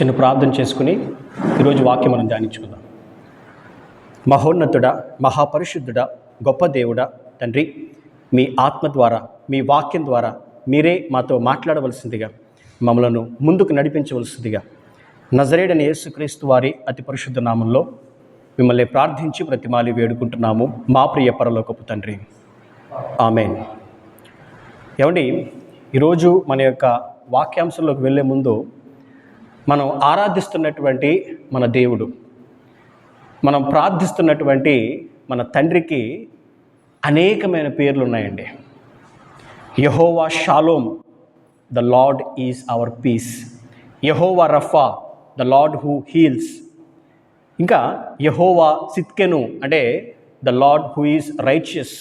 చిన్న ప్రార్థన చేసుకుని ఈరోజు వాక్యం మనం ధ్యానించుకుందాం. మహోన్నతుడ మహాపరిశుద్ధుడ గొప్ప దేవుడా తండ్రి మీ ఆత్మ ద్వారా మీ వాక్యం ద్వారా మీరే మాతో మాట్లాడవలసిందిగా మమ్మలను ముందుకు నడిపించవలసిందిగా నజరేడని యేసుక్రీస్తు వారి అతి పరిశుద్ధ నామంలో మిమ్మల్ని ప్రార్థించి ప్రతిమాలి వేడుకుంటున్నాము మా ప్రియ పరలోకపు తండ్రి. ఆమెన్. ఏమండి ఈరోజు మన యొక్క వాక్యాంశంలోకి వెళ్ళే ముందు మనం ఆరాధిస్తున్నటువంటి మన దేవుడు. మనం ప్రార్థిస్తున్నటువంటి మన తండ్రికి అనేకమైన పేర్లు ఉన్నాయండి Jehovah Shalom the Lord is our peace. Jehovah Rapha the Lord who heals. ఇంకా యహోవా సిత్కెను అంటే the Lord who is righteous.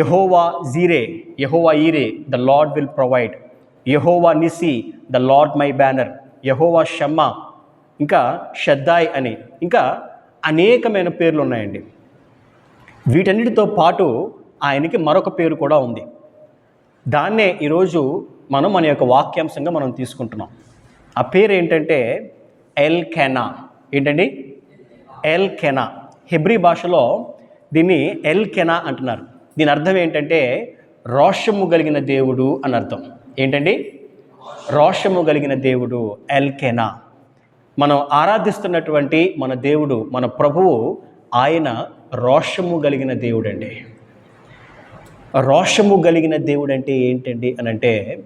Jehovah Jireh Jehovah Jireh the Lord will provide. Jehovah Nissi the Lord my banner Jehovah Shammah ఇంకా షద్దాయ్ అని ఇంకా అనేకమైన పేర్లు ఉన్నాయండి వీటన్నిటితో పాటు ఆయనకి మరొక పేరు కూడా ఉంది. దాన్నే ఈరోజు మనం మన యొక్క వాక్యాంశంగా మనం తీసుకుంటున్నాం. ఆ పేరు ఏంటంటే ఎల్ కెనా ఏంటండి? ఎల్ కెనా హెబ్రి భాషలో దీన్ని ఎల్ కెనా అంటున్నారు. దీని అర్థం ఏంటంటే రోషము కలిగిన దేవుడు అని అర్థం. ఏంటండి? రోషము కలిగిన దేవుడు ఎల్కెనా. మనం ఆరాధిస్తున్నటువంటి మన దేవుడు మన ప్రభువు ఆయన రోషము కలిగిన దేవుడండి. రోషము కలిగిన దేవుడు అంటే ఏంటండి అని అంటే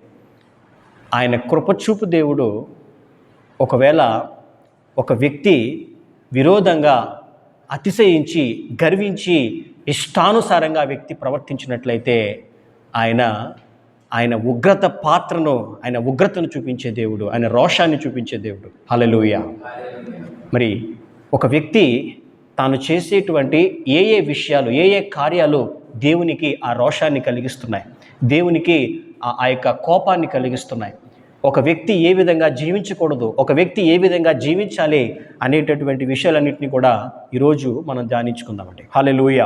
ఆయన కృపచూపు దేవుడు ఒకవేళ ఒక వ్యక్తి విరోధంగా అతిశయించి గర్వించి ఇష్టానుసారంగా ఆ వ్యక్తి ప్రవర్తించినట్లయితే ఆయన ఆయన ఉగ్రత పాత్రను ఆయన ఉగ్రతను చూపించే దేవుడు ఆయన రోషాన్ని చూపించే దేవుడు. హలలుయ మరి ఒక వ్యక్తి తాను చేసేటువంటి ఏ ఏ విషయాలు ఏ ఏ కార్యాలు దేవునికి ఆ రోషాన్ని కలిగిస్తున్నాయి దేవునికి ఆ- ఆ యొక్క కోపాన్ని కలిగిస్తున్నాయి. ఒక వ్యక్తి ఏ విధంగా జీవించకూడదు ఒక వ్యక్తి ఏ విధంగా జీవించాలి అనేటటువంటి విషయాలన్నింటినీ కూడా ఈరోజు మనం ధ్యానించుకుందామండి. హలెలూయ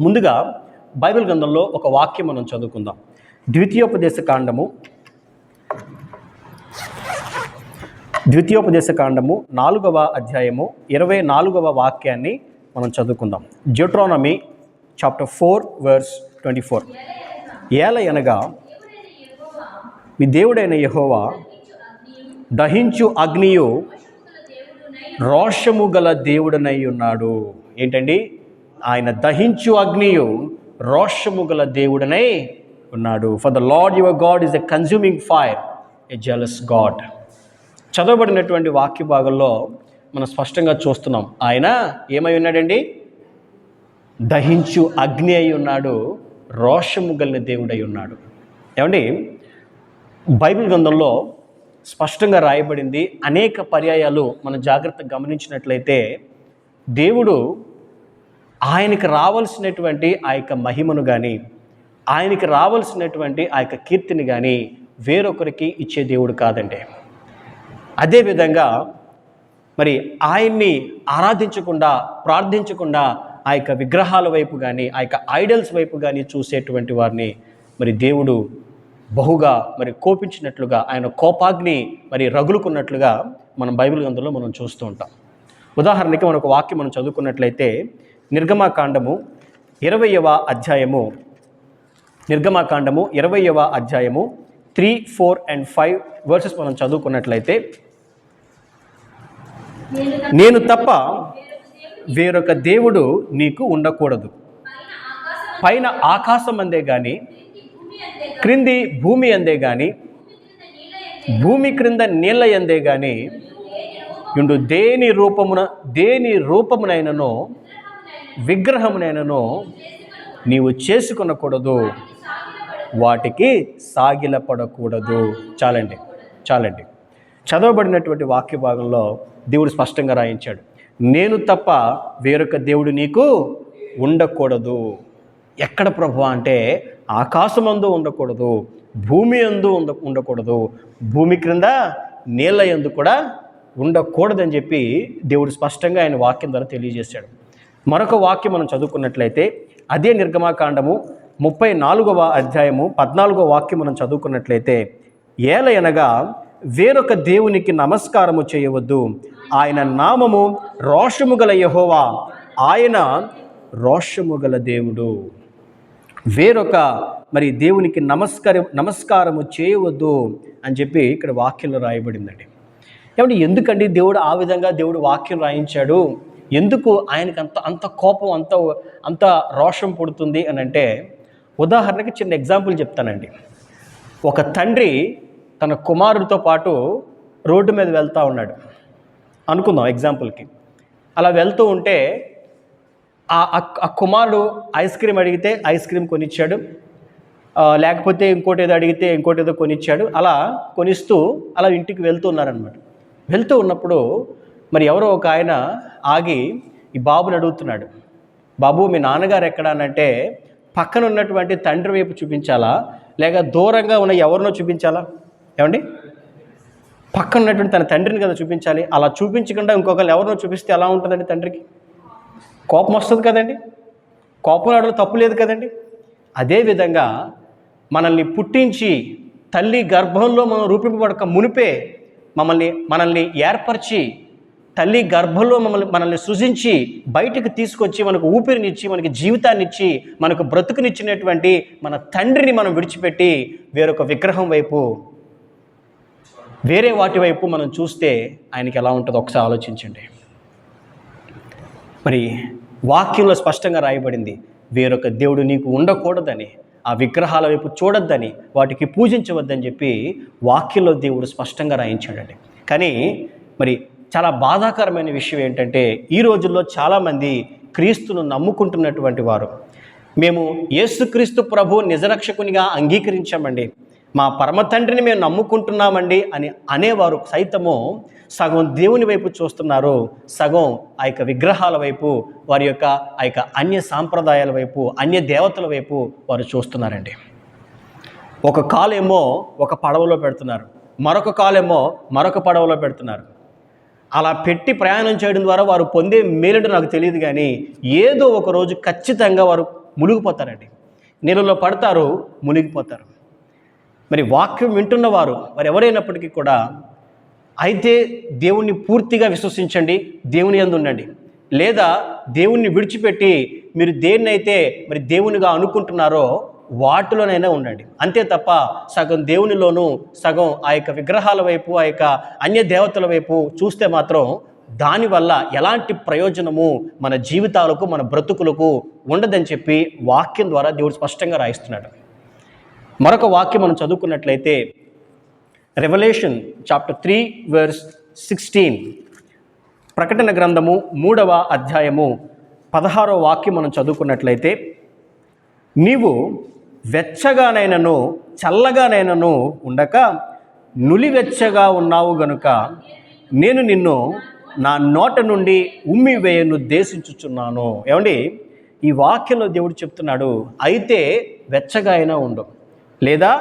ముందుగా బైబిల్ గ్రంథంలో ఒక వాక్యం మనం చదువుకుందాం. ద్వితీయోపదేశ కాండము ద్వితీయోపదేశ కాండము నాలుగవ అధ్యాయము ఇరవై నాలుగవ వాక్యాన్ని మనం చదువుకుందాం. Deuteronomy chapter four verse twenty four ఏల అనగా మీ దేవుడైన యెహోవా దహించు అగ్నియు రోషము గల దేవుడనై ఉన్నాడు. ఏంటండి? ఆయన దహించు అగ్నియు రోషము గల దేవుడనై ఉన్నాడు for the Lord your God is a consuming fire a jealous God చదవబడినటువంటి వాక్య భాగంలో మనం స్పష్టంగా చూస్తున్నాం. ఆయన ఏమై ఉన్నాడండి? దహించు అగ్ని అయి ఉన్నాడు రోషము గలిన దేవుడై ఉన్నాడు. ఏమండి? బైబిల్ గ్రంథంలో స్పష్టంగా రాయబడింది. అనేక పర్యాయాలు మనం జాగ్రత్తగా గమనించినట్లయితే దేవుడు ఆయనకి రావాల్సినటువంటి ఆ యొక్క మహిమను కానీ ఆయనకి రావాల్సినటువంటి ఆ యొక్క కీర్తిని కానీ వేరొకరికి ఇచ్చే దేవుడు కాదండి. అదేవిధంగా మరి ఆయన్ని ఆరాధించకుండా ప్రార్థించకుండా ఆ యొక్క విగ్రహాల వైపు కానీ ఆ యొక్క ఐడల్స్ వైపు కానీ చూసేటువంటి వారిని మరి దేవుడు బహుగా మరి కోపించినట్లుగా ఆయన కోపాగ్ని మరి రగులుకున్నట్లుగా మనం బైబిల్ గ్రంథంలో మనం చూస్తూ ఉంటాం. ఉదాహరణకి మనకు ఒక వాక్యం మనం చదువుకున్నట్లయితే నిర్గమాకాండము ఇరవయవ అధ్యాయము నిర్గమాకాండము ఇరవయవ అధ్యాయము three four and five verses మనం చదువుకున్నట్లయితే నేను తప్ప వేరొక దేవుడు నీకు ఉండకూడదు. పైన ఆకాశం అందే కానీ క్రింది భూమి అందే కానీ భూమి క్రింద నీళ్ళ ఎందే కానీ ఇండు దేని రూపమున దేని రూపమునైనను విగ్రహమునైనను నీవు చేసుకొనకూడదు. వాటికి సాగిలపడకూడదు. చాలండి చాలండి. చదవబడినటువంటి వాక్య భాగంలో దేవుడు స్పష్టంగా రాయించాడు నేను తప్ప వేరొక దేవుడు నీకు ఉండకూడదు. ఎక్కడ ప్రభు అంటే ఆకాశమందు ఉండకూడదు భూమి అందు ఉండ ఉండకూడదు భూమి క్రింద నీళ్ళ ఎందు కూడా ఉండకూడదని చెప్పి దేవుడు స్పష్టంగా ఆయన వాక్యం ద్వారా తెలియజేశాడు. మరొక వాక్యం మనం చదువుకున్నట్లయితే అదే నిర్గమాకాండము ముప్పై నాలుగవ అధ్యాయము పద్నాలుగవ వాక్యం మనం చదువుకున్నట్లయితే ఏలయనగా వేరొక దేవునికి నమస్కారము చేయవద్దు. ఆయన నామము రోషము గల యహోవా. ఆయన రోషము గల దేవుడు. వేరొక మరి దేవునికి నమస్కారం నమస్కారము చేయవద్దు అని చెప్పి ఇక్కడ వాక్యంలో రాయబడిందండి. ఏమంటే ఎందుకండి దేవుడు ఆ విధంగా దేవుడు వాక్యం రాయించాడు? ఎందుకు ఆయనకు అంత అంత కోపం అంత అంత రోషం పుడుతుంది అని అంటే ఉదాహరణకి చిన్న ఎగ్జాంపుల్ చెప్తానండి. ఒక తండ్రి తన కుమారుడితో పాటు రోడ్డు మీద వెళ్తూ ఉన్నాడు. అనుకుందాం ఎగ్జాంపుల్కి. అలా వెళ్తూ ఉంటే ఆ ఆ- కుమారుడు ఐస్ క్రీమ్ అడిగితే ఐస్ క్రీమ్ కొనిచ్చాడు. లేకపోతే ఇంకోటి ఏదో అడిగితే ఇంకోటి ఏదో కొనిచ్చాడు. అలా కొనిస్తూ అలా ఇంటికి వెళ్తూ ఉన్నారనమాట వెళ్తూ ఉన్నప్పుడు మరి ఎవరో ఒక ఆయన ఆగి ఈ బాబుని అడుగుతున్నాడు. బాబు మీ నాన్నగారు ఎక్కడనంటే పక్కన ఉన్నటువంటి తండ్రి వైపు చూపించాలా? లేక దూరంగా ఉన్న ఎవరినో చూపించాలా? ఏమండి? పక్కన ఉన్నటువంటి తన తండ్రిని కదా చూపించాలి. అలా చూపించకుండా ఇంకొకరిని ఎవరినో చూపిస్తే ఎలా ఉంటుందండి తండ్రికి? కోపం వస్తుంది కదండి. కోపం రావడంలో తప్పు లేదు కదండి. అదేవిధంగా మనల్ని పుట్టించి తల్లి గర్భంలో మనం రూపింపబడక మునిపే మమ్మల్ని మనల్ని ఏర్పరిచి తల్లి గర్భంలో మమ్మల్ని మనల్ని సృజించి బయటికి తీసుకొచ్చి మనకు ఊపిరినిచ్చి మనకి జీవితాన్ని ఇచ్చి మనకు బ్రతుకునిచ్చినటువంటి మన తండ్రిని మనం విడిచిపెట్టి వేరొక విగ్రహం వైపు వేరే వాటి వైపు మనం చూస్తే ఆయనకి ఎలా ఉంటుందో ఒకసారి ఆలోచించండి. మరి వాక్యంలో స్పష్టంగా రాయబడింది వేరొక దేవుడు నీకు ఉండకూడదని ఆ విగ్రహాల వైపు చూడొద్దని వాటికి పూజించవద్దని చెప్పి వాక్యంలో దేవుడు స్పష్టంగా రాయించాడండి. కానీ మరి చాలా బాధాకరమైన విషయం ఏంటంటే ఈ రోజుల్లో చాలామంది క్రీస్తును నమ్ముకుంటున్నటువంటి వారు. మేము యేసుక్రీస్తు ప్రభు నిజరక్షకునిగా అంగీకరించామండి. మా పరమ తండ్రిని మేము నమ్ముకుంటున్నామండి అని అనేవారు సైతము సగం దేవుని వైపు చూస్తున్నారు సగం ఆ యొక్క విగ్రహాల వైపు వారి యొక్క ఆ యొక్క అన్య సాంప్రదాయాల వైపు అన్య దేవతల వైపు వారు చూస్తున్నారండి. ఒక కాలేమో ఒక పడవలో పెడుతున్నారు మరొక కాలేమో మరొక పడవలో పెడుతున్నారు. అలా పెట్టి ప్రయాణం చేయడం ద్వారా వారు పొందే మేలుడు నాకు తెలియదు కానీ ఏదో ఒక రోజు ఖచ్చితంగా వారు మునిగిపోతారండి. నీళ్ళలో పడతారు మునిగిపోతారు. మరి వాక్యం వింటున్నవారు వారు ఎవరైనప్పటికీ కూడా అయితే దేవుణ్ణి పూర్తిగా విశ్వసించండి దేవుని ఎందు ఉండండి. లేదా దేవుణ్ణి విడిచిపెట్టి మీరు దేన్నైతే మరి దేవునిగా అనుకుంటున్నారో వాటిలోనైనా ఉండండి. అంతే తప్ప సగం దేవునిలోనూ సగం ఆ యొక్క విగ్రహాల వైపు ఆ యొక్క అన్య దేవతల వైపు చూస్తే మాత్రం దానివల్ల ఎలాంటి ప్రయోజనము మన జీవితాలకు మన బ్రతుకులకు ఉండదని చెప్పి వాక్యం ద్వారా దేవుడు స్పష్టంగా రాయిస్తున్నాడు. మరొక వాక్యం మనం చదువుకున్నట్లయితే Revelation chapter three verse sixteen ప్రకటన గ్రంథము మూడవ అధ్యాయము పదహారో వాక్యం మనం చదువుకున్నట్లయితే నీవు వెచ్చగానైనను చల్లగానైనను ఉండక నులివెచ్చగా ఉన్నావు గనుక నేను నిన్ను నా నోట నుండి ఉమ్మి వేయను దేశించుచున్నాను. ఏమండి? ఈ వాక్యంలో దేవుడు చెప్తున్నాడు అయితే వెచ్చగా అయినా ఉండు లేదా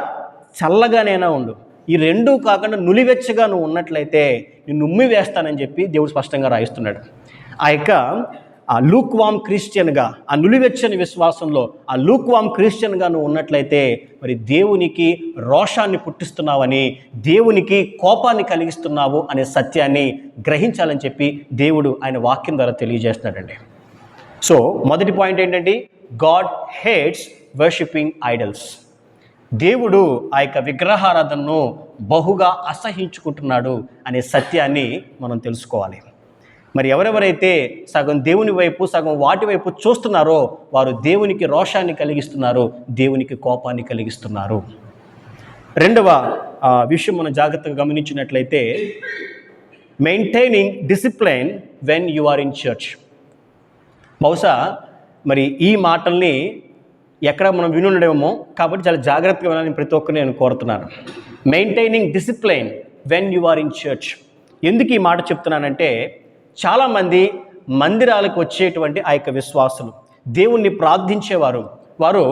చల్లగానైనా ఉండు. ఈ రెండూ కాకుండా నులివెచ్చగా నువ్వు ఉన్నట్లయితే నిన్ను ఉమ్మి వేస్తానని చెప్పి దేవుడు స్పష్టంగా రాయిస్తున్నాడు. ఆ యొక్క ఆ లూక్వామ్ క్రిస్టియన్గా ఆ నులివెచ్చని విశ్వాసంలో ఆ లూక్వామ్ క్రిస్టియన్గా నువ్వు ఉన్నట్లయితే మరి దేవునికి రోషాన్ని పుట్టిస్తున్నావని దేవునికి కోపాన్ని కలిగిస్తున్నావు అనే సత్యాన్ని గ్రహించాలని చెప్పి దేవుడు ఆయన వాక్యం ద్వారా తెలియజేస్తున్నాడండి. సో మొదటి పాయింట్ ఏంటండి? God hates worshipping idols. దేవుడు ఆ యొక్క విగ్రహారాధనను బహుగా అసహించుకుంటున్నాడు అనే సత్యాన్ని మనం తెలుసుకోవాలి. మరి ఎవరెవరైతే సగం దేవుని వైపు సగం వాటి వైపు చూస్తున్నారో వారు దేవునికి రోషాన్ని కలిగిస్తున్నారు దేవునికి కోపాన్ని కలిగిస్తున్నారు. రెండవ ఆ, విషయం మనం జాగ్రత్తగా గమనించినట్లయితే maintaining discipline when you are in church బహుశా మరి ఈ మాటల్ని ఎక్కడ మనం వినుండేమో కాబట్టి చాలా జాగ్రత్తగా వినాలని ప్రతి ఒక్కరిని నేను కోరుతున్నాను. Maintaining discipline when you are in church ఎందుకు ఈ మాట చెప్తున్నానంటే చాలామంది మందిరాలకు వచ్చేటువంటి ఆ యొక్క విశ్వాసులు. దేవుణ్ణి ప్రార్థించేవారు. వారు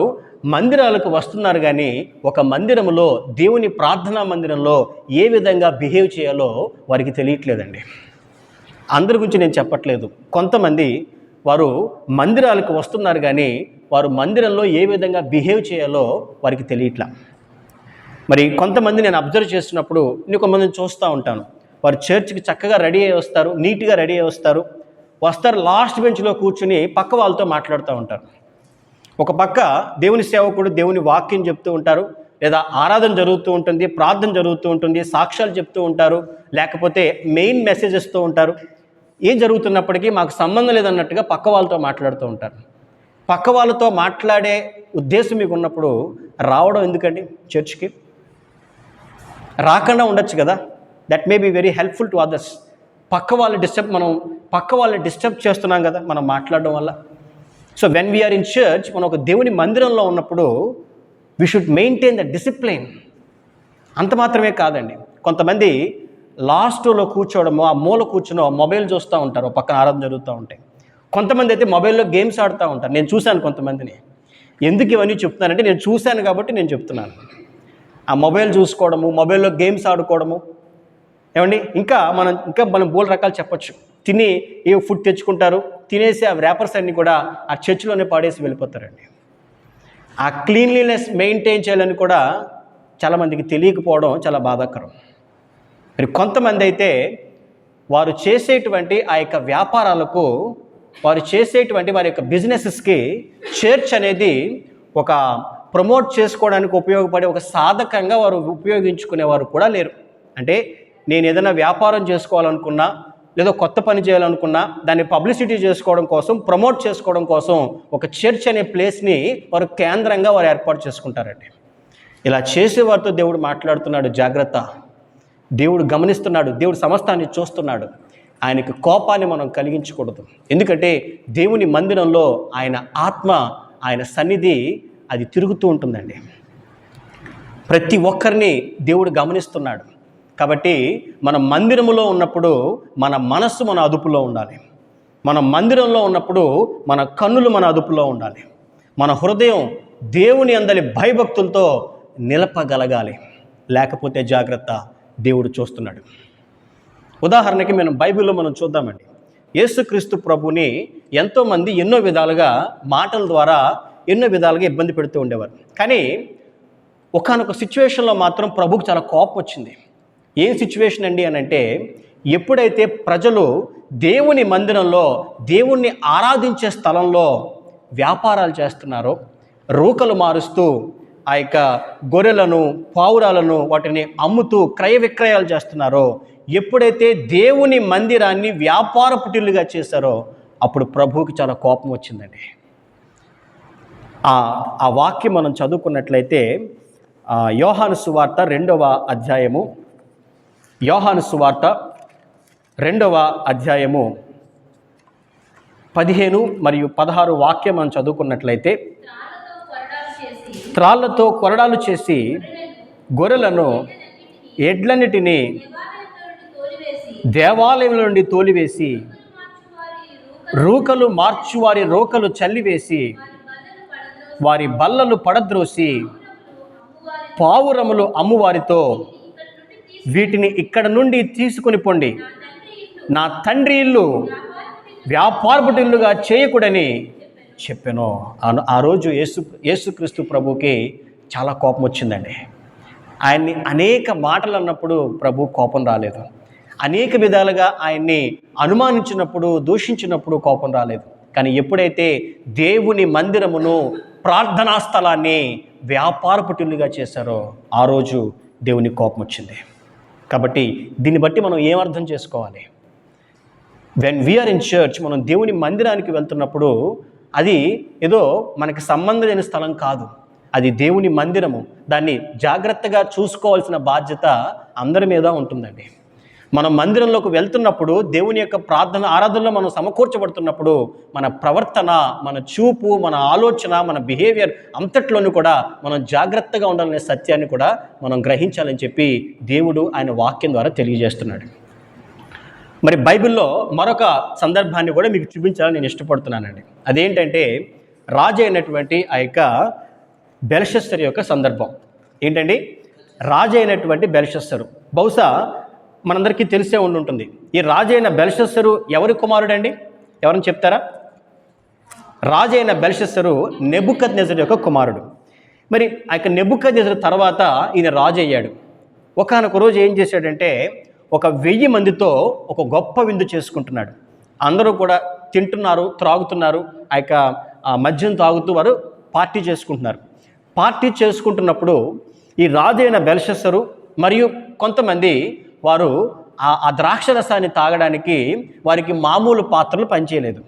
మందిరాలకు వస్తున్నారు కానీ ఒక మందిరంలో దేవుని ప్రార్థనా మందిరంలో ఏ విధంగా బిహేవ్ చేయాలో వారికి తెలియట్లేదండి. అందరి గురించి నేను చెప్పట్లేదు. కొంతమంది వారు మందిరాలకు వస్తున్నారు కానీ వారు మందిరంలో ఏ విధంగా బిహేవ్ చేయాలో వారికి తెలియట్లా. మరి కొంతమంది నేను అబ్జర్వ్ చేసినప్పుడు నేను కొంతమందిని చూస్తూ ఉంటాను. వారు చర్చ్కి చక్కగా రెడీ అయ్యి వస్తారు నీట్గా రెడీ అయ్యి వస్తారు. వస్తారు లాస్ట్ బెంచ్లో కూర్చుని పక్క వాళ్ళతో మాట్లాడుతూ ఉంటారు. ఒక పక్క దేవుని సేవకుడు దేవుని వాక్యం చెప్తూ ఉంటారు లేదా ఆరాధన జరుగుతూ ఉంటుంది ప్రార్థన జరుగుతూ ఉంటుంది సాక్ష్యాలు చెప్తూ ఉంటారు లేకపోతే మెయిన్ మెసేజ్ ఇస్తూ ఉంటారు. ఏం జరుగుతున్నప్పటికీ మాకు సంబంధం లేదన్నట్టుగా పక్క వాళ్ళతో మాట్లాడుతూ ఉంటారు. పక్క వాళ్ళతో మాట్లాడే ఉద్దేశం మీకు ఉన్నప్పుడు రావడం ఎందుకండి చర్చ్కి? రాకుండా ఉండొచ్చు కదా? That may be very helpful to others పక్క వాళ్ళని డిస్టర్బ్ మనం పక్క వాళ్ళని డిస్టర్బ్ చేస్తున్నాం కదా మనం మాట్లాడడం వల్ల. So when we are in church మనం ఒక దేవుని మందిరంలో ఉన్నప్పుడు we should maintain the discipline అంత మాత్రమే కాదండి. కొంతమంది లాస్ట్లో కూర్చోవడము ఆ మూల కూర్చుని మొబైల్ చూస్తూ ఉంటారు పక్కన ఆరాధన జరుగుతూ ఉంటాయి. కొంతమంది అయితే మొబైల్లో గేమ్స్ ఆడుతూ ఉంటారు. నేను చూశాను కొంతమందిని. ఎందుకు ఇవన్నీ చెప్తున్నానంటే నేను చూశాను కాబట్టి నేను చెప్తున్నాను. ఆ మొబైల్ చూసుకోవడము మొబైల్లో గేమ్స్ ఆడుకోవడము ఏమండి? ఇంకా మనం ఇంకా మనం బోల్ రకాలు చెప్పచ్చు. తిని ఏ ఫుడ్ తెచ్చుకుంటారు? తినేసి ఆ ర్యాపర్స్ అన్నీ కూడా ఆ చర్చిలోనే పాడేసి వెళ్ళిపోతారండి. ఆ క్లీన్లీనెస్ మెయింటైన్ చేయాలని కూడా చాలామందికి తెలియకపోవడం చాలా బాధాకరం. మరి కొంతమంది అయితే వారు చేసేటువంటి ఆ యొక్క వ్యాపారాలకు వారు చేసేటువంటి వారి యొక్క బిజినెసెస్కి చర్చ్ అనేది ఒక ప్రమోట్ చేసుకోవడానికి ఉపయోగపడే ఒక సాధకంగా వారు ఉపయోగించుకునేవారు కూడా లేరు. అంటే నేను ఏదైనా వ్యాపారం చేసుకోవాలనుకున్నా లేదా కొత్త పని చేయాలనుకున్నా దాన్ని పబ్లిసిటీ చేసుకోవడం కోసం ప్రమోట్ చేసుకోవడం కోసం ఒక చర్చ్ అనే ప్లేస్ని వారు కేంద్రంగా వారు ఏర్పాటు చేసుకుంటారండి. ఇలా చేసే వారితో దేవుడు మాట్లాడుతున్నాడు జాగ్రత్త. దేవుడు గమనిస్తున్నాడు దేవుడు సమస్తాన్ని చూస్తున్నాడు. ఆయనకి కోపాన్ని మనం కలిగించకూడదు. ఎందుకంటే దేవుని మందిరంలో ఆయన ఆత్మ ఆయన సన్నిధి అది తిరుగుతూ ఉంటుందండి. ప్రతి ఒక్కరిని దేవుడు గమనిస్తున్నాడు. కాబట్టి మన మందిరములో ఉన్నప్పుడు మన మనస్సు మన అదుపులో ఉండాలి. మన మందిరంలో ఉన్నప్పుడు మన కన్నులు మన అదుపులో ఉండాలి. మన హృదయం దేవుని అందలి భయభక్తులతో నిలపగలగాలి. లేకపోతే జాగ్రత్త దేవుడు చూస్తున్నాడు. ఉదాహరణకి మనం బైబిల్లో మనం చూద్దామండి. యేసుక్రీస్తు ప్రభుని ఎంతోమంది ఎన్నో విధాలుగా మాటల ద్వారా ఎన్నో విధాలుగా ఇబ్బంది పెడుతూ ఉండేవారు. కానీ ఒకనొక సిచ్యువేషన్లో మాత్రం ప్రభుకు చాలా కోపం వచ్చింది. ఏం సిచ్యువేషన్ అండి అని అంటే ఎప్పుడైతే ప్రజలు దేవుని మందిరంలో దేవుణ్ణి ఆరాధించే స్థలంలో వ్యాపారాలు చేస్తున్నారో రూకలు మారుస్తూ ఆ యొక్క గొర్రెలను పావురాలను వాటిని అమ్ముతూ క్రయ విక్రయాలు చేస్తున్నారో ఎప్పుడైతే దేవుని మందిరాన్ని వ్యాపార పుటిల్లుగా చేశారో అప్పుడు ప్రభువుకి చాలా కోపం వచ్చిందండి. ఆ ఆ వాక్యం మనం చదువుకున్నట్లయితే యోహాను సువార్త రెండవ అధ్యాయము యోహాను సువార్త రెండవ అధ్యాయము పదిహేను మరియు పదహారు వాక్యం మనం చదువుకున్నట్లయితే త్రాళ్ళతో కొరడాలు చేసి గొర్రెలను ఎడ్లన్నిటినీ దేవాలయం నుండి తోలివేసి రూకలు మార్చి వారి రూకలు మార్చువారి రోకలు చల్లివేసి వారి బల్లలు పడద్రోసి పావురములు అమ్మువారితో వీటిని ఇక్కడ నుండి తీసుకుని పొండి. నా తండ్రి ఇల్లు నా వ్యాపారపుటిల్లుగా చేయకూడని చెప్పాను. ఆ రోజు యేసు యేసుక్రీస్తు ప్రభుకి చాలా కోపం వచ్చిందండి. ఆయన్ని అనేక మాటలు అన్నప్పుడు ప్రభు కోపం రాలేదు. అనేక విధాలుగా ఆయన్ని అనుమానించినప్పుడు దూషించినప్పుడు కోపం రాలేదు. కానీ ఎప్పుడైతే దేవుని మందిరమును ప్రార్థనా స్థలాన్ని వ్యాపారపుటిల్లుగా చేశారో ఆ రోజు దేవుని కోపం వచ్చింది. కాబట్టి దీన్ని బట్టి మనం ఏమర్థం చేసుకోవాలి? వెన్ వీఆర్ ఇన్ చర్చ్ మనం దేవుని మందిరానికి వెళ్తున్నప్పుడు అది ఏదో మనకి సంబంధం లేని స్థలం కాదు. అది దేవుని మందిరము. దాన్ని జాగ్రత్తగా చూసుకోవాల్సిన బాధ్యత అందరి మీద ఉంటుందండి. మనం మందిరంలోకి వెళ్తున్నప్పుడు దేవుని యొక్క ప్రార్థన ఆరాధనలో మనం సమకూర్చబడుతున్నప్పుడు మన ప్రవర్తన మన చూపు మన ఆలోచన మన బిహేవియర్ అంతట్లోనూ కూడా మనం జాగ్రత్తగా ఉండాలనే సత్యాన్ని కూడా మనం గ్రహించాలని చెప్పి దేవుడు ఆయన వాక్యం ద్వారా తెలియజేస్తున్నాడు. మరి బైబిల్లో మరొక సందర్భాన్ని కూడా మీకు చూపించాలని నేను ఇష్టపడుతున్నానండి. అదేంటంటే రాజు అయినటువంటి ఆ యొక్క బెల్షస్తర్ యొక్క సందర్భం. ఏంటండి? రాజు అయినటువంటి బెల్షస్తరు బహుశా మనందరికీ తెలిసే ఉండి ఉంటుంది ఈ రాజు అయిన ఎవరి కుమారుడండి? ఎవరని చెప్తారా? రాజు అయిన నెబుకద్ నెబుకత్ యొక్క కుమారుడు. మరి ఆ యొక్క నెబుకద్నెజరు తర్వాత ఈయన రాజు అయ్యాడు. ఒకనొక రోజు ఏం చేశాడంటే ఒక వెయ్యి మందితో ఒక గొప్ప విందు చేసుకుంటున్నాడు. అందరూ కూడా తింటున్నారు త్రాగుతున్నారు ఆ యొక్క ఆ మద్యం తాగుతూ వారు పార్టీ చేసుకుంటున్నారు. పార్టీ చేసుకుంటున్నప్పుడు ఈ రాజు అయిన బెల్షస్సరు మరియు కొంతమంది వారు ఆ ద్రాక్ష రసాన్ని తాగడానికి వారికి మామూలు పాత్రలు పనిచేయలేదు.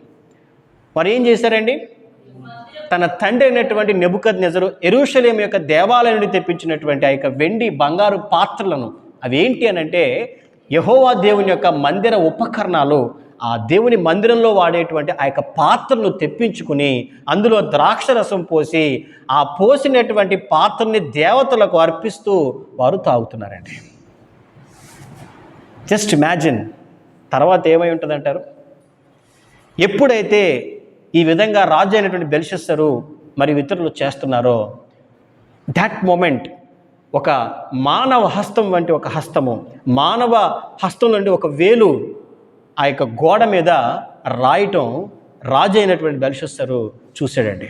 వారు ఏం చేశారండి? తన తండ్రి అయినటువంటి నెబుకద్ నెజరు ఎరుషలేం యొక్క దేవాలయం నుండి తెప్పించినటువంటి ఆ యొక్క వెండి బంగారు పాత్రలను అవి ఏంటి అని అంటే యహోవా దేవుని యొక్క మందిర ఉపకరణాలు ఆ దేవుని మందిరంలో వాడేటువంటి ఆ యొక్క పాత్రను తెప్పించుకుని అందులో ద్రాక్షరసం పోసి ఆ పోసినటువంటి పాత్రని దేవతలకు అర్పిస్తూ వారు తాగుతున్నారండి. జస్ట్ ఇమాజిన్ తర్వాత ఏమై ఉంటుందంటారు? ఎప్పుడైతే ఈ విధంగా రాజు అయినటువంటి బెల్షెస్సరు మరి ఇతరులు చేస్తున్నారో దాట్ మూమెంట్ ఒక మానవ హస్తం వంటి ఒక హస్తము మానవ హస్తం నుండి ఒక వేలు ఆ యొక్క గోడ మీద రాయటం రాజు అయినటువంటి బెల్షెస్సరు చూశాడండి.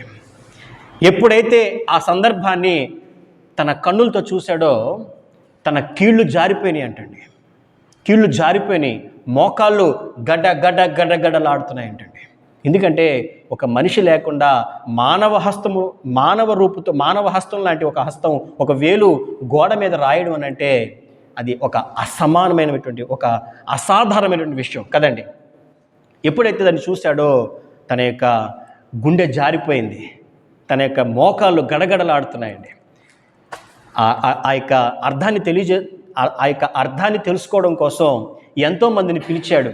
ఎప్పుడైతే ఆ సందర్భాన్ని తన కన్నులతో చూశాడో తన కీళ్ళు జారిపోయినాయి అంటండి. కీళ్ళు జారిపోయినాయి. మోకాళ్ళు గడ్డ గడ్డ గడ్డ గడ్డలాడుతున్నాయి ఎందుకంటే ఒక మనిషి లేకుండా మానవ హస్తము మానవ రూపుతో మానవ హస్తం లాంటి ఒక హస్తం ఒక వేలు గోడ మీద రాయడం అని అంటే అది ఒక అసమానమైనటువంటి ఒక అసాధారణమైనటువంటి విషయం కదండి. ఎప్పుడైతే దాన్ని చూశాడో తన యొక్క గుండె జారిపోయింది. తన యొక్క మోకాళ్ళు గడగడలాడుతున్నాయండి. ఆ యొక్క అర్థాన్ని తెలియజే ఆ- యొక్క అర్థాన్ని తెలుసుకోవడం కోసం ఎంతోమందిని పిలిచాడు.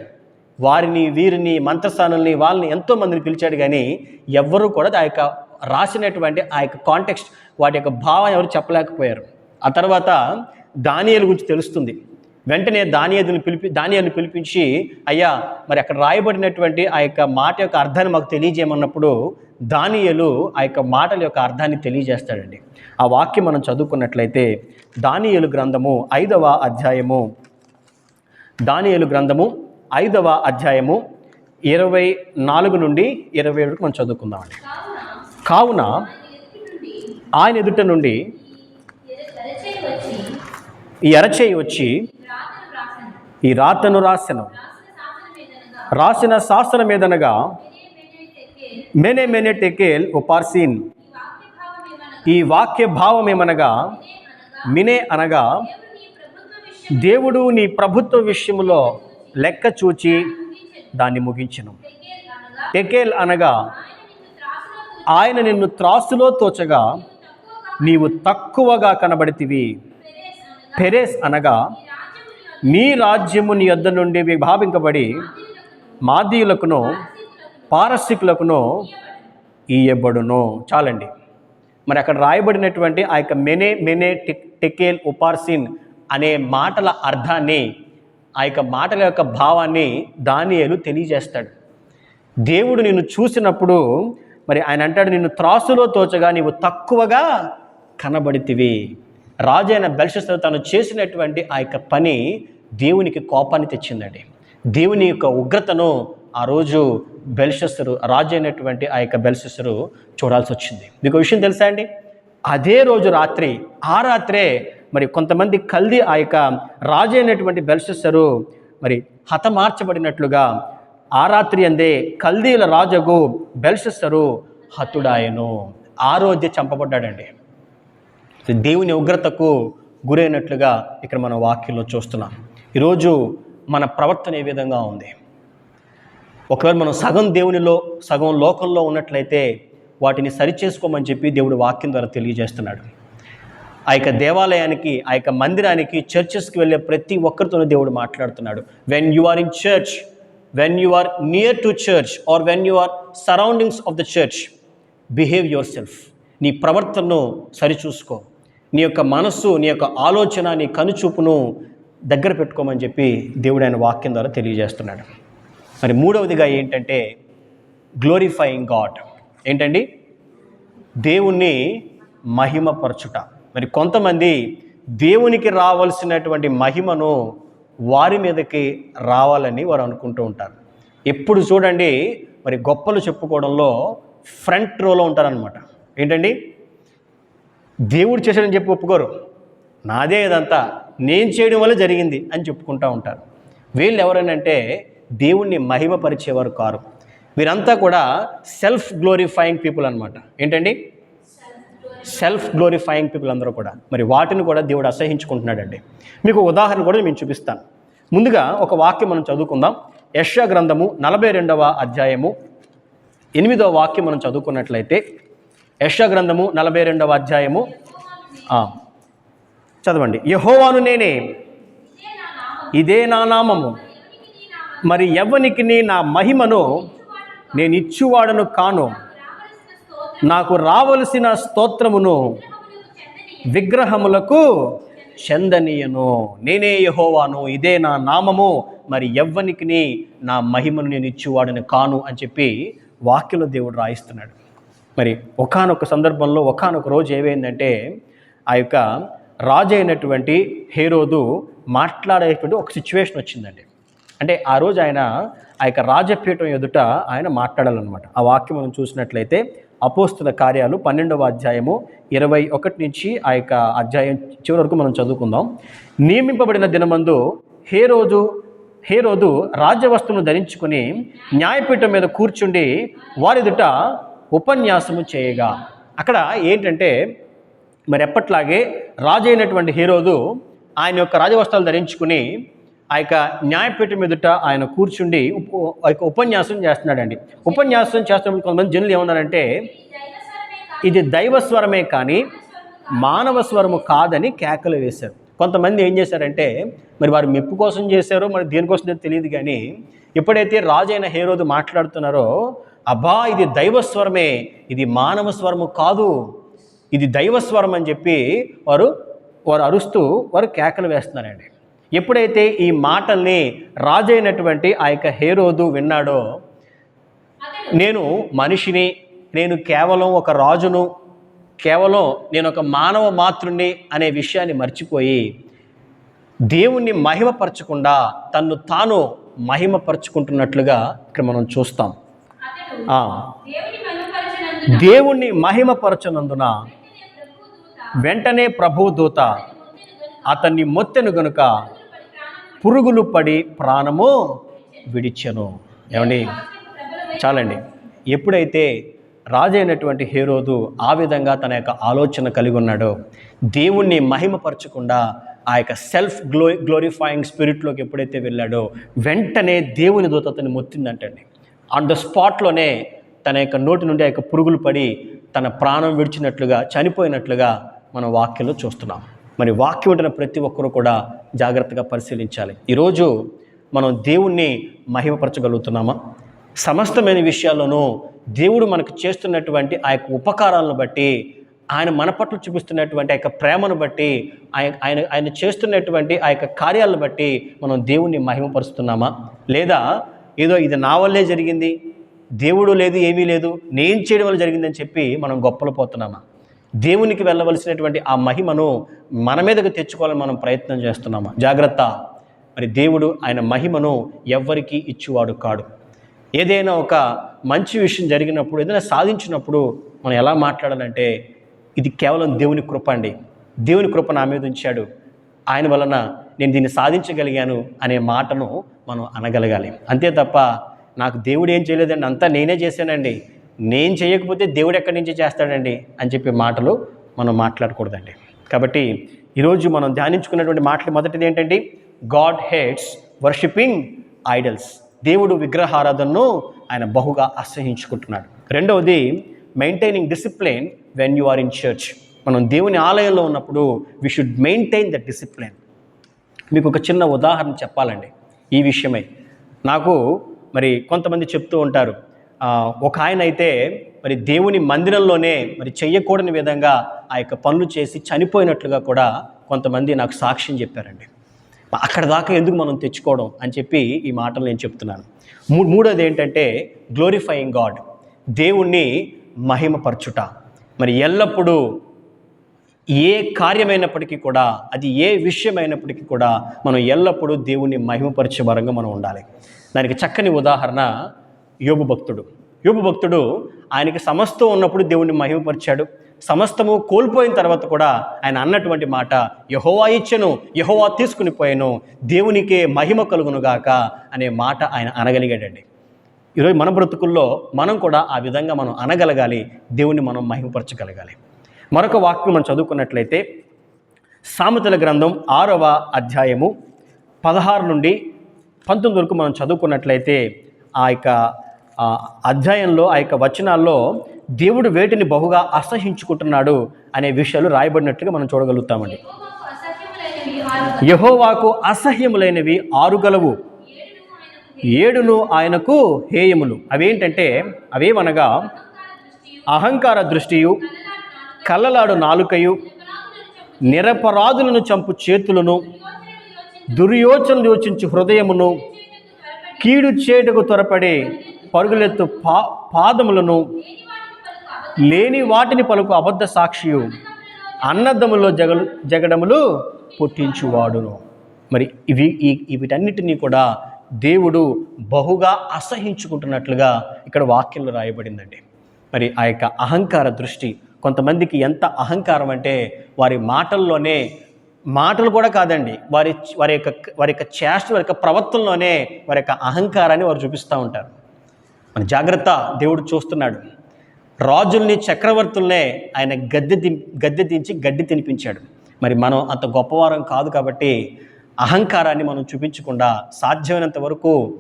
వారిని వీరిని మంత్రస్థానుల్ని వాళ్ళని ఎంతోమందిని పిలిచాడు కానీ ఎవ్వరూ కూడా ఆ యొక్క రాసినటువంటి ఆ యొక్క కాంటెక్స్ట్ వాటి యొక్క భావం ఎవరు చెప్పలేకపోయారు. ఆ తర్వాత దానియలు గురించి తెలుస్తుంది. వెంటనే దానియదుని పిలిపి దానియల్ని పిలిపించి అయ్యా మరి అక్కడ రాయబడినటువంటి ఆ యొక్క మాట యొక్క అర్థాన్ని మాకు తెలియజేయమన్నప్పుడు దానియలు ఆ యొక్క మాటల యొక్క అర్థాన్ని తెలియజేస్తాడండి. ఆ వాక్యం మనం చదువుకున్నట్లయితే దానియలు గ్రంథము ఐదవ అధ్యాయము. దానియలు గ్రంథము ఐదవ అధ్యాయము ఇరవై నాలుగు నుండి ఇరవై ఏడుకు మనం చదువుకుందామండి. కావున ఆయన ఎదుట నుండి ఎరచేయి వచ్చి ఈ రాతను రాసెను. రాసిన రాసిన శాస్త్రం ఏదనగా మెనే మెనే టెకేల్ ఓ పార్సీన్ ఈ వాక్య భావం ఏమనగా మినే అనగా దేవుడు నీ ప్రభుత్వ విషయంలో లెక్క చూచి దాన్ని ముగించను. అనగా టెకేల్ అనగా ఆయన నిన్ను త్రాసులో తోచగా నీవు తక్కువగా కనబడితివి. పెరేస్ అనగా నీ రాజ్యము నీ యొద్ద నుండి విభావింపబడి మాదీయులకును పారసికులకును ఇయ్యబడును చాలండి. మరి అక్కడ రాయబడినటువంటి ఆ యొక్క మెనే మెనే టెకేల్ ఉపార్సిన్ అనే మాటల అర్థాన్ని ఆ యొక్క మాటల యొక్క భావాన్ని దానియలు తెలియజేస్తాడు. దేవుడు నిన్ను చూసినప్పుడు మరి ఆయన అంటాడు నిన్ను త్రాసులో తోచగా నీవు తక్కువగా కనబడితివి. రాజైన బెల్షస్తో తను చేసినటువంటి ఆ యొక్క పని దేవునికి కోపాన్ని తెచ్చిందండి. దేవుని యొక్క ఉగ్రతను ఆ రోజు బెల్షస్సరు రాజు అయినటువంటి ఆ యొక్క బెల్షస్సరు చూడాల్సి వచ్చింది. మీకు విషయం తెలుసా అండి? అదే రోజు రాత్రి ఆ రాత్రే మరి కొంతమంది కల్ది ఆ యొక్క రాజు అయినటువంటి బెల్షస్సరు మరి హతమార్చబడినట్లుగా ఆ రాత్రి అందే కల్దీల రాజగు బెల్షస్సరు హతుడాయను. ఆ రోజే చంపబడ్డాడండి. దేవుని ఉగ్రతకు గురైనట్లుగా ఇక్కడ మనం వాక్యంలో చూస్తున్నాం. ఈరోజు మన ప్రవర్తన ఏ విధంగా ఉంది? ఒకవేళ మనం సగం దేవునిలో సగం లోకంలో ఉన్నట్లయితే వాటిని సరిచేసుకోమని చెప్పి దేవుడు వాక్యం ద్వారా తెలియజేస్తున్నాడు. ఆ యొక్క దేవాలయానికి ఆ యొక్క మందిరానికి చర్చెస్కి వెళ్ళే ప్రతి ఒక్కరితోనూ దేవుడు మాట్లాడుతున్నాడు. When you are in church when you are near to church or when you are surroundings of the church behave yourself నీ ప్రవర్తనను సరిచూసుకో. నీ యొక్క మనస్సు నీ యొక్క ఆలోచన నీ కనుచూపును దగ్గర పెట్టుకోమని చెప్పి దేవుడు ఆయన వాక్యం ద్వారా తెలియజేస్తున్నాడు. మరి మూడవదిగా ఏంటంటే గ్లోరిఫైయింగ్ గాడ్ ఏంటండి? దేవుణ్ణి మహిమపరచుట. మరి కొంతమంది దేవునికి రావాల్సినటువంటి మహిమను వారి మీదకి రావాలని వారు అనుకుంటూ ఉంటారు. ఎప్పుడు చూడండి మరి గొప్పలు చెప్పుకోవడంలో ఫ్రంట్ రోలో ఉంటారనమాట ఏంటండి? దేవుడు చేశాడని చెప్పి ఒప్పుకోరు. నాదే ఇదంతా. నేను చేయడం వల్ల జరిగింది అని చెప్పుకుంటూ ఉంటారు. వీళ్ళు ఎవరనంటే దేవుణ్ణి మహిమపరిచేవారు కారు. వీరంతా కూడా సెల్ఫ్ గ్లోరిఫైయింగ్ పీపుల్ అనమాట ఏంటండి? సెల్ఫ్ గ్లోరిఫైయింగ్ పీపుల్ అందరూ కూడా. మరి వాటిని కూడా దేవుడు అసహించుకుంటున్నాడండి. మీకు ఉదాహరణ కూడా నేను చూపిస్తాను. ముందుగా ఒక వాక్యం మనం చదువుకుందాం. యశ గ్రంథము నలభై రెండవ అధ్యాయము ఎనిమిదవ వాక్యం మనం చదువుకున్నట్లయితే యశ గ్రంథము నలభై రెండవ అధ్యాయము చదవండి. యహోవాను నేనే. ఇదే నా నామము. మరి ఎవనికి నా మహిమను నేను ఇచ్చువాడను కాను. నాకు రావలసిన స్తోత్రమును విగ్రహములకు చెందనీయను. నేనే యహోవాను ఇదే నా నామము. మరి ఎవ్వనికి నా మహిమను నేను ఇచ్చువాడని కాను అని చెప్పి వాక్యలో దేవుడు రాయిస్తున్నాడు. మరి ఒకనొక సందర్భంలో ఒకానొక రోజు ఏమైందంటే ఆ యొక్క రాజు అయినటువంటి హేరోదు మాట్లాడేటువంటి ఒక సిచ్యువేషన్ వచ్చిందండి. అంటే ఆ రోజు ఆయన ఆ యొక్క రాజపీఠం ఎదుట ఆయన మాట్లాడాలన్నమాట. ఆ వాక్యం మనం చూసినట్లయితే అపోస్తుల కార్యాలు పన్నెండవ అధ్యాయము ఇరవై ఒకటి నుంచి ఆ యొక్క అధ్యాయం చివరి వరకు మనం చదువుకుందాం. నియమింపబడిన దినమందు హే రోజు హే రోజు రాజ్యవస్తువును ధరించుకొని న్యాయపీఠం మీద కూర్చుండి వారిదుట ఉపన్యాసము చేయగా. అక్కడ ఏంటంటే మరి ఎప్పట్లాగే రాజు అయినటువంటి హీరోదు ఆయన యొక్క రాజవస్త్రాలు ధరించుకుని ఆ యొక్క న్యాయపీఠం ఎదుట ఆయన కూర్చుండి ఆ యొక్క ఉపన్యాసం చేస్తున్నాడండి. ఉపన్యాసం చేస్తున్నప్పుడు కొంతమంది జనులు ఏమన్నారంటే ఇది దైవ స్వరమే కానీ మానవ స్వరము కాదని కేకలు వేశారు. కొంతమంది ఏం చేశారంటే మరి వారు మెప్పు కోసం చేశారో మరి దేనికోసం తెలియదు కానీ ఎప్పుడైతే రాజైన అయిన హేరోదు మాట్లాడుతున్నారో అబ్బా ఇది దైవ స్వరమే ఇది మానవ స్వరము కాదు ఇది దైవ స్వరం అని చెప్పి వారు వారు అరుస్తూ వారు కేకలు వేస్తున్నారండి. ఎప్పుడైతే ఈ మాటల్ని రాజైనటువంటి ఆ యొక్క హేరోదు విన్నాడో నేను మనిషిని నేను కేవలం ఒక రాజును కేవలం నేను ఒక మానవ మాతృని అనే విషయాన్ని మర్చిపోయి దేవుణ్ణి మహిమపరచకుండా తన్ను తాను మహిమపరచుకుంటున్నట్లుగా ఇక్కడ మనం చూస్తాం. దేవుణ్ణి మహిమపరచనందున వెంటనే ప్రభు దూత అతన్ని మొత్తెను గనుక పురుగులు పడి ప్రాణము విడిచెను. ఏమండి? చాలండి. ఎప్పుడైతే రాజైనటువంటి హేరోదు ఆ విధంగా తన యొక్క ఆలోచన కలిగి ఉన్నాడో దేవుణ్ణి మహిమపరచకుండా ఆ యొక్క సెల్ఫ్ గ్లో గ్లోరిఫైయింగ్ స్పిరిట్లోకి ఎప్పుడైతే వెళ్ళాడో వెంటనే దేవుని దూత అతన్ని మొత్తిందంటండి. ఆన్ ద స్పాట్లోనే తన యొక్క నోటి నుండి ఆ యొక్క పురుగులు పడి తన ప్రాణం విడిచినట్లుగా చనిపోయినట్లుగా మనం వాక్యంలో చూస్తున్నాం. మరి వాక్యం ఉంటున్న ప్రతి ఒక్కరూ కూడా జాగ్రత్తగా పరిశీలించాలి. ఈరోజు మనం దేవుణ్ణి మహిమపరచగలుగుతున్నామా? సమస్తమైన విషయాల్లోనూ దేవుడు మనకు చేస్తున్నటువంటి ఆ యొక్క ఉపకారాలను బట్టి ఆయన మన పట్ల చూపిస్తున్నటువంటి ఆ యొక్క ప్రేమను బట్టి ఆయన ఆయన ఆయన చేస్తున్నటువంటి ఆ యొక్క కార్యాలను బట్టి మనం దేవుణ్ణి మహిమపరుస్తున్నామా? లేదా ఏదో ఇది నా వల్లే జరిగింది దేవుడు లేదు ఏమీ లేదు నేను చేయడం వల్ల జరిగిందని చెప్పి మనం గొప్పలు పోతున్నామా? దేవునికి వెళ్ళవలసినటువంటి ఆ మహిమను మన మీదకు తెచ్చుకోవాలని మనం ప్రయత్నం చేస్తున్నామా? జాగ్రత్త. మరి దేవుడు ఆయన మహిమను ఎవ్వరికీ ఇచ్చేవాడు కాడు. ఏదైనా ఒక మంచి విషయం జరిగినప్పుడు ఏదైనా సాధించినప్పుడు మనం ఎలా మాట్లాడాలంటే ఇది కేవలం దేవుని కృప అండి. దేవుని కృప నా మీద ఉంచాడు. ఆయన వలన నేను దీన్ని సాధించగలిగాను అనే మాటను మనం అనగలగాలి. అంతే తప్ప నాకు దేవుడు ఏం చేయలేదండి. అంతా నేనే చేశానండి. నేను చేయకపోతే దేవుడు ఎక్కడి నుంచి చేస్తాడండి అని చెప్పే మాటలు మనం మాట్లాడకూడదండి. కాబట్టి ఈరోజు మనం ధ్యానించుకున్నటువంటి మాటలు మొదటిది ఏంటంటే గాడ్ హేట్స్ వర్షిపింగ్ ఐడల్స్ దేవుడు విగ్రహారాధనను ఆయన బహుగా అసహించుకుంటున్నాడు రెండవది maintaining discipline when you are in church మనం దేవుని ఆలయంలో ఉన్నప్పుడు we should maintain the discipline మీకు ఒక చిన్న ఉదాహరణ చెప్పాలండి. ఈ విషయమై. నాకు మరి కొంతమంది చెప్తూ ఉంటారు. ఒక ఆయన అయితే మరి దేవుని మందిరంలోనే మరి చెయ్యకూడని విధంగా ఆ యొక్క పనులు చేసి చనిపోయినట్లుగా కూడా కొంతమంది నాకు సాక్ష్యం చెప్పారండి. అక్కడ దాకా ఎందుకు మనం తెచ్చుకోవడం? అని చెప్పి ఈ మాటలు నేను చెప్తున్నాను. మూ మూడోది ఏంటంటే గ్లోరిఫైయింగ్ గాడ్ దేవుణ్ణి మహిమపరచుట. మరి ఎల్లప్పుడూ ఏ కార్యమైనప్పటికీ కూడా అది ఏ విషయమైనప్పటికీ కూడా మనం ఎల్లప్పుడూ దేవుణ్ణి మహిమపరిచే వరంగా మనం ఉండాలి. దానికి చక్కని ఉదాహరణ యోగు భక్తుడు. యోగు భక్తుడు ఆయనకి సమస్తం ఉన్నప్పుడు దేవుణ్ణి మహిమపరిచాడు. సమస్తము కోల్పోయిన తర్వాత కూడా ఆయన అన్నటువంటి మాట యహోవా ఇచ్చను యహోవా తీసుకుని పోయాను దేవునికే మహిమ కలుగునుగాక అనే మాట ఆయన అనగలిగాడండి. ఈరోజు మన బ్రతుకుల్లో మనం కూడా ఆ విధంగా మనం అనగలగాలి దేవుని మనం మహిమపరచగలగాలి. మరొక వాక్యం మనం చదువుకున్నట్లయితే సామెతల గ్రంథం ఆరవ అధ్యాయము పదహారు నుండి పంతొమ్మిది వరకు మనం చదువుకున్నట్లయితే ఆ యొక్క అధ్యాయంలో ఆ యొక్క వచనాల్లో దేవుడు వేటిని బహుగా అసహించుకుంటున్నాడు అనే విషయాలు రాయబడినట్లుగా మనం చూడగలుగుతామండి. యహోవాకు అసహ్యములైనవి ఆరు గలవు ఏడును ఆయనకు హేయములు. అవేంటంటే అవేమనగా అహంకార దృష్టియు కళ్ళలాడు నాలుకయు నిరపరాధులను చంపు చేతులను దుర్యోచనలు యోచించు హృదయమును కీడు చేటుకు త్వరపడి పరుగులెత్తు పా పాదములను లేని వాటిని పలుకు అబద్ధ సాక్షియు. అన్నదములో జగలు జగడములు పుట్టించువాడును. మరి ఇవి ఈ వీటన్నిటినీ కూడా దేవుడు బహుగా అసహించుకుంటున్నట్లుగా ఇక్కడ వాక్యంలో రాయబడిందండి. మరి ఆ యొక్క అహంకార దృష్టి కొంతమందికి ఎంత అహంకారం అంటే వారి మాటల్లోనే మాటలు కూడా కాదండి వారి వారి యొక్క వారి యొక్క చేష్ట వారి యొక్క ప్రవర్తనలోనే వారి యొక్క అహంకారాన్ని వారు చూపిస్తూ ఉంటారు. మన జాగ్రత్త దేవుడు చూస్తున్నాడు. రాజుల్ని చక్రవర్తుల్నే ఆయన గద్దె ది గద్దె దించి గడ్డి తినిపించాడు. మరి మనం అంత గొప్పవారం కాదు కాబట్టి అహంకారాన్ని మనం చూపించకుండా సాధ్యమైనంత వరకు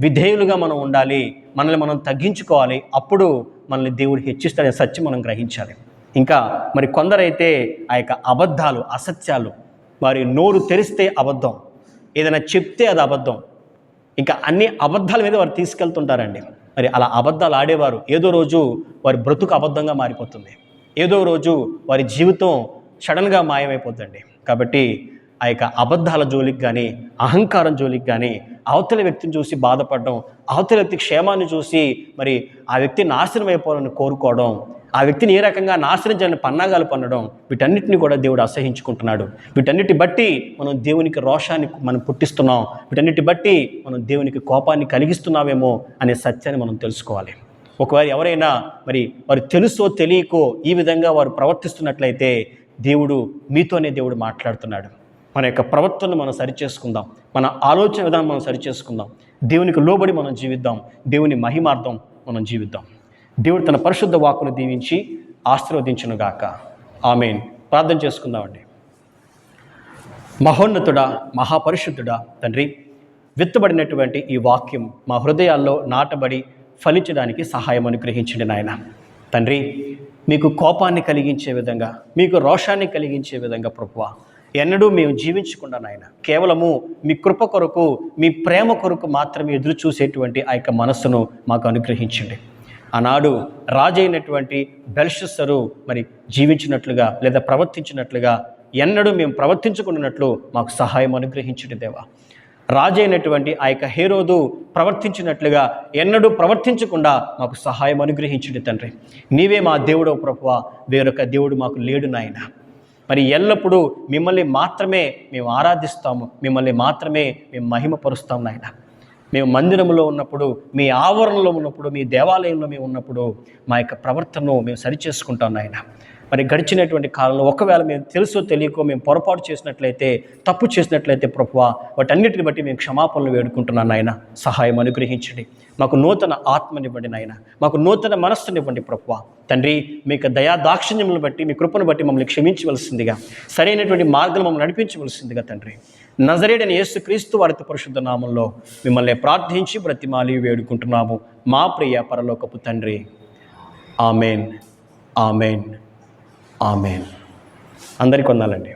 విధేయులుగా మనం ఉండాలి మనల్ని మనం తగ్గించుకోవాలి అప్పుడు మనల్ని దేవుడు హెచ్చిస్తాడని సత్యం మనం గ్రహించాలి. ఇంకా మరి కొందరైతే ఆ యొక్క అబద్ధాలు అసత్యాలు వారి నోరు తెరిస్తే అబద్ధం ఏదైనా చెప్తే అది అబద్ధం. ఇంకా అన్ని అబద్ధాల మీద వారు తీసుకెళ్తుంటారండి. మరి అలా అబద్ధాలు ఆడేవారు. ఏదో రోజు వారి బ్రతుకు అబద్ధంగా మారిపోతుంది. ఏదో రోజు వారి జీవితం సడన్గా మాయమైపోతుంది కాబట్టి ఆ యొక్క అబద్ధాల జోలికి కానీ అహంకారం జోలికి కానీ అవతల వ్యక్తిని చూసి బాధపడడం అవతల వ్యక్తి క్షేమాన్ని చూసి మరి ఆ వ్యక్తి నాశనం అయిపోవాలని కోరుకోవడం ఆ వ్యక్తిని ఏ రకంగా నాశనం పన్నాగాలు పన్నడం వీటన్నిటిని కూడా దేవుడు అసహించుకుంటున్నాడు. వీటన్నిటి బట్టి మనం దేవునికి రోషాన్ని మనం పుట్టిస్తున్నాం. వీటన్నిటి బట్టి మనం దేవునికి కోపాన్ని కలిగిస్తున్నామేమో అనే సత్యాన్ని మనం తెలుసుకోవాలి. ఒకవేళ ఎవరైనా మరి వారు తెలుసో తెలియకో ఈ విధంగా వారు ప్రవర్తిస్తున్నట్లయితే దేవుడు మీతోనే దేవుడు మాట్లాడుతున్నాడు. మన యొక్క ప్రవర్తనను మనం సరిచేసుకుందాం. మన ఆలోచన విధానం మనం సరిచేసుకుందాం. దేవునికి లోబడి మనం జీవిద్దాం. దేవుని మహిమార్థం మనం జీవిద్దాం. దేవుడు తన పరిశుద్ధ వాక్కును దీవించి ఆశీర్వదించునుగాక. ఆమెన్. ప్రార్థన చేసుకుందామండి. మహోన్నతుడా మహాపరిశుద్ధుడా తండ్రి విత్తబడినటువంటి ఈ వాక్యం మా హృదయాల్లో నాటబడి ఫలించడానికి సహాయం అనుగ్రహించండి నాయన. తండ్రి మీకు కోపాన్ని కలిగించే విధంగా మీకు రోషాన్ని కలిగించే విధంగా ప్రభువ ఎన్నడూ మేము జీవించకుండా నాయన కేవలము మీ కృప కొరకు మీ ప్రేమ కొరకు మాత్రమే ఎదురు చూసేటువంటి ఆ యొక్క మనస్సును మాకు అనుగ్రహించండి. ఆనాడు రాజైనటువంటి బెల్షస్సరు మరి జీవించినట్లుగా లేదా ప్రవర్తించినట్లుగా ఎన్నడూ మేము ప్రవర్తించుకున్నట్లు మాకు సహాయం అనుగ్రహించడు దేవా. రాజైనటువంటి ఆ యొక్క హేరోదు ప్రవర్తించినట్లుగా ఎన్నడూ ప్రవర్తించకుండా మాకు సహాయం అనుగ్రహించండి తండ్రి. నీవే మా దేవుడో ప్రభువ వేరొక దేవుడు మాకు లేడు నాయన. మరి ఎల్లప్పుడూ మిమ్మల్ని మాత్రమే మేము ఆరాధిస్తాము మిమ్మల్ని మాత్రమే మేము మహిమపరుస్తాం నాయన. మేము మందిరంలో ఉన్నప్పుడు మీ ఆవరణలో ఉన్నప్పుడు మీ దేవాలయంలో మేము ఉన్నప్పుడు మా యొక్క ప్రవర్తనను మేము సరిచేసుకుంటాం నాయన. మరి గడిచినటువంటి కాలంలో ఒకవేళ మేము తెలుసో తెలియకో మేము పొరపాటు చేసినట్లయితే తప్పు చేసినట్లయితే ప్రభువ వాటన్నిటిని బట్టి మేము క్షమాపణలు వేడుకుంటున్నాను నాయన. సహాయం అనుగ్రహించండి. మాకు నూతన ఆత్మనివ్వండి నాయన. మాకు నూతన మనస్సునివ్వండి ప్రభువ. తండ్రి మీకు దయా దాక్షిణ్యములను బట్టి మీ కృపను బట్టి మమ్మల్ని క్షమించవలసిందిగా సరైనటువంటి మార్గం మమ్మల్ని నడిపించవలసిందిగా తండ్రి. నజరేడని యేసు క్రీస్తు వారితో పరిశుద్ధ నామంలో మిమ్మల్ని ప్రార్థించి బ్రతిమాలి వేడుకుంటున్నాము. మా ప్రియ పరలోకపు తండ్రి ఆమెన్ ఆమెన్ ఆమెన్. అందరికి వందాలండి.